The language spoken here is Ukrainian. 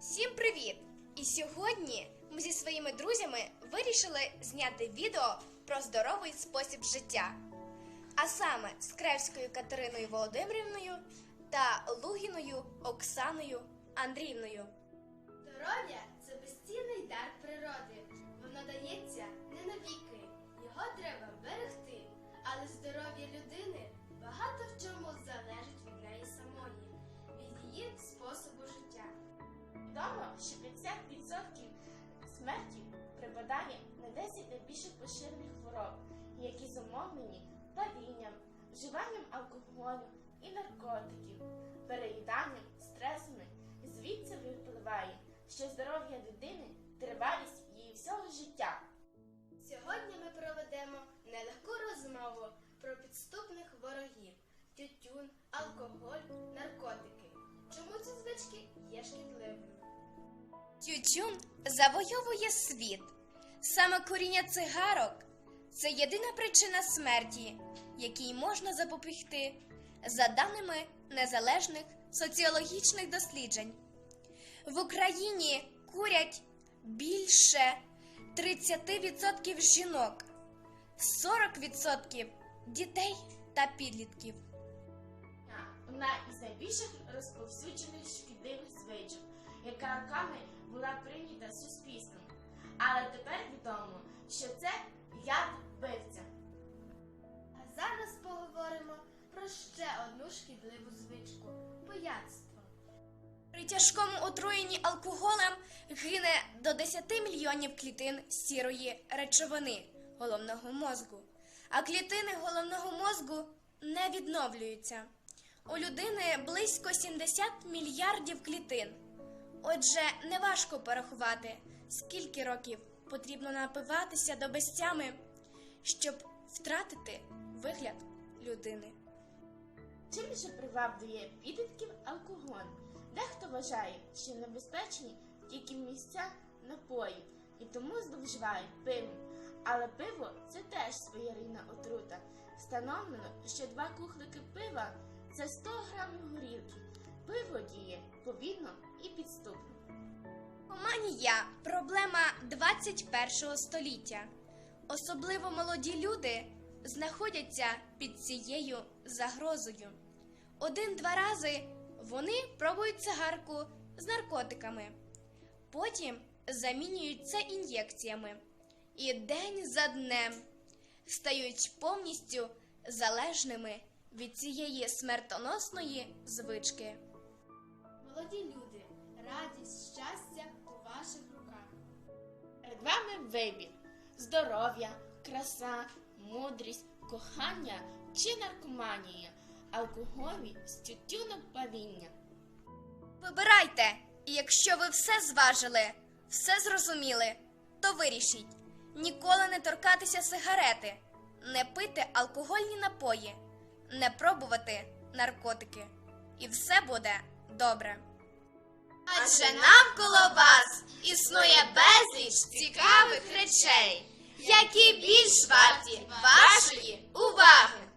Всім привіт! І сьогодні ми зі своїми друзями вирішили зняти відео про здоровий спосіб життя. А саме з Кревською Катериною Володимирівною та Лугіною Оксаною Андріївною. Здоров'я смерті припадає на 10 найбільших поширених хвороб, які зумовлені палінням, вживанням алкоголю і наркотиків, переїданням, стресами. Звідси випливає, що здоров'я людини тривалість її всього життя. Сьогодні ми проведемо нелегку розмову про підступних ворогів, тютюн, алкоголь, наркотики. Чому ці звички є шкідливими? Тютюн завойовує світ. Саме коріння цигарок це єдина причина смерті, якій можна запобігти, за даними незалежних соціологічних досліджень. В Україні курять більше 30% жінок, 40% дітей та підлітків. Одна із найбільших розповсюджених шкідливих звичок, яка роками була прийнята суспільством. Але тепер відомо, що це яд вбивця. А зараз поговоримо про ще одну шкідливу звичку пияцтво. При тяжкому отруєнні алкоголем гине до 10 мільйонів клітин сірої речовини головного мозку, а клітини головного мозку не відновлюються. У людини близько 70 мільярдів клітин. Отже, неважко порахувати, скільки років потрібно напиватися до безтями, щоб втратити вигляд людини. Чим же приваблює підлітків алкоголь? Дехто вважає, що небезпечні тільки місця напої і тому зловживають пивом. Але пиво це теж своєрідна отрута. Встановлено, що два кухлики пива це 100 грамів горілки. Пиво діє повільно і підступно. Оманія проблема 21 століття. Особливо молоді люди знаходяться під цією загрозою. Один-два рази вони пробують цигарку з наркотиками, потім замінюють це ін'єкціями і день за днем стають повністю залежними від цієї смертоносної звички. Молоді люди, радість, щастя у ваших руках. Перед вами вибір: здоров'я, краса, мудрість, кохання чи наркоманія, алкоголь, тютюном паління. Вибирайте, і якщо ви все зважили, все зрозуміли, то вирішіть. Ніколи не торкатися сигарети, не пити алкогольні напої, не пробувати наркотики. І все буде добре. Адже навколо вас існує безліч цікавих речей, які більш варті вашої уваги.